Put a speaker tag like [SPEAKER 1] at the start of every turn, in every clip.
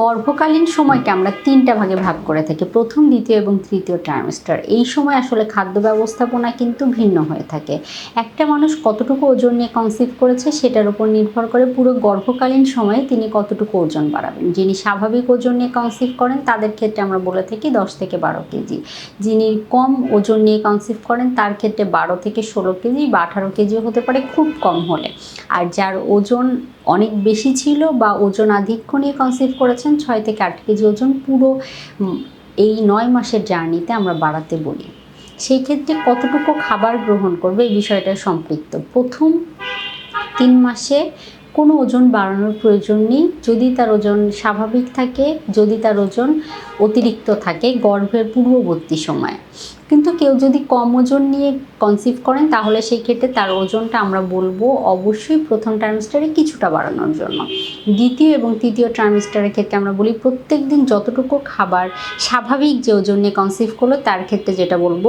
[SPEAKER 1] গর্ভকালীন সময়কে আমরা তিনটা ভাগে ভাগ করে থাকি। প্রথম, দ্বিতীয় এবং তৃতীয় ট্রাইমেস্টার এই সময় আসলে খাদ্য ব্যবস্থাপনা কিন্তু ভিন্ন হয়ে থাকে। একটা মানুষ কতটুকু ওজন নিয়ে কনসিভ করেছে সেটার উপর নির্ভর করে পুরো গর্ভকালীন সময়ে তিনি কতটুকু ওজন বাড়াবেন। যিনি স্বাভাবিক ওজন নিয়ে কনসিভ করেন, তাদের ক্ষেত্রে আমরা বলে থাকি দশ থেকে বারো কেজি। যিনি কম ওজন নিয়ে কনসিভ করেন, তার ক্ষেত্রে বারো থেকে ষোলো কেজি বা আঠারো কেজিও হতে পারে, খুব কম হলে। আর যার ওজন অনেক বেশি ছিল বা ওজন আধিক্য নিয়ে কনসিভ করেছেন ছয় থেকে আট কেজি ওজন পুরো এই নয় মাসের জার্নিতে আমরা বাড়াতে বলি। সেই ক্ষেত্রে কতটুকু খাবার গ্রহণ করবে এই বিষয়টা সম্পৃক্ত। প্রথম তিন মাসে কোনো ওজন বাড়ানোর প্রয়োজন নেই। যদি তার ওজন স্বাভাবিক থাকে, যদি তার ওজন অতিরিক্ত থাকে গর্ভের পূর্ববর্তী সময়। কিন্তু কেউ যদি কম ওজন নিয়ে কনসিভ করেন, তাহলে সেই ক্ষেত্রে তার ওজনটা আমরা বলব অবশ্যই প্রথম ট্রাইমেস্টারে কিছুটা বাড়ানোর জন্য। দ্বিতীয় এবং তৃতীয় ট্রাইমেস্টারের ক্ষেত্রে আমরা বলি প্রত্যেক দিন যতটুকু খাবার স্বাভাবিক যে ওজন নিয়ে কনসিভ করল, তার ক্ষেত্রে যেটা বলব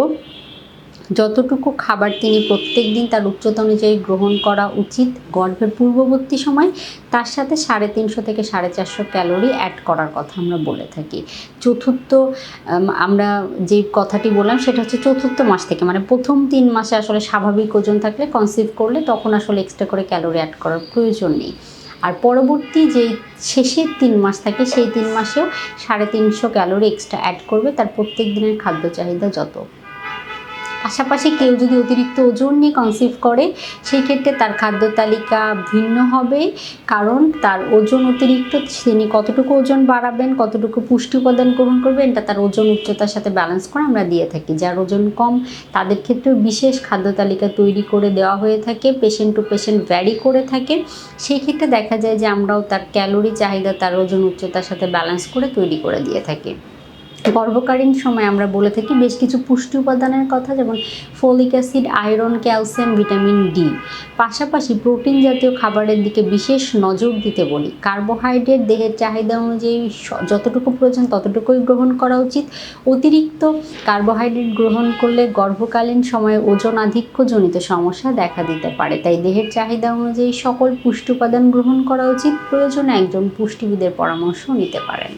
[SPEAKER 1] যতটুকু খাবার তিনি প্রত্যেক দিন তার উচ্চতা অনুযায়ী গ্রহণ করা উচিত গর্ভের পূর্ববর্তী সময়, তার সাথে সাড়ে তিনশো থেকে সাড়ে চারশো ক্যালোরি অ্যাড করার কথা আমরা বলে থাকি। চতুর্থ আমরা যে কথাটি বললাম সেটা হচ্ছে চতুর্থ মাস থেকে মানে প্রথম তিন মাসে আসলে স্বাভাবিক ওজন থাকলে কনসিভ করলে তখন আসলে এক্সট্রা করে ক্যালোরি অ্যাড করার প্রয়োজন নেই। আর পরবর্তী যে শেষের তিন মাস থাকে, সেই তিন মাসেও সাড়ে তিনশো ক্যালোরি এক্সট্রা অ্যাড করবে তার প্রত্যেক দিনের খাদ্য চাহিদা যত। পাশাপাশি কেউ যদি অতিরিক্ত ওজন নিয়ে কনসিভ করে সেই ক্ষেত্রে তার খাদ্য তালিকা ভিন্ন হবে। কারণ তার ওজন অতিরিক্ত তিনি কতটুকু ওজন বাড়াবেন, কতটুকু পুষ্টি উপাদান গ্রহণ করবেন, এটা তার ওজন উচ্চতার সাথে ব্যালেন্স করে আমরা দিয়ে থাকি। যার ওজন কম, তাদের ক্ষেত্রেও বিশেষ খাদ্য তালিকা তৈরি করে দেওয়া হয়ে থাকে পেশেন্ট টু পেশেন্ট ভ্যারি করে থাকে। সেই ক্ষেত্রে দেখা যায় যে আমরাও তার ক্যালোরি চাহিদা, তার ওজন উচ্চতার সাথে ব্যালেন্স করে তৈরি করে দিয়ে থাকি। গর্ভকালীন সময় আমরা বলে থাকি বেশ কিছু পুষ্টি উপাদানের কথা, যেমন folic acid, iron, calcium, vitamin D. পাশাপাশি প্রোটিন জাতীয় খাবারের দিকে বিশেষ নজর দিতে বলি। কার্বোহাইড্রেট দেহের চাহিদা অনুযায়ী যতটুকু প্রয়োজন ততটুকুই গ্রহণ করা উচিত। অতিরিক্ত কার্বোহাইড্রেট গ্রহণ করলে গর্ভকালীন সময়ে ওজন আধিক্যজনিত সমস্যা দেখা দিতে পারে। তাই দেহের চাহিদা অনুযায়ী সকল পুষ্টি উপাদান গ্রহণ করা উচিত। প্রয়োজনে একজন পুষ্টিবিদের পরামর্শ নিতে পারেন।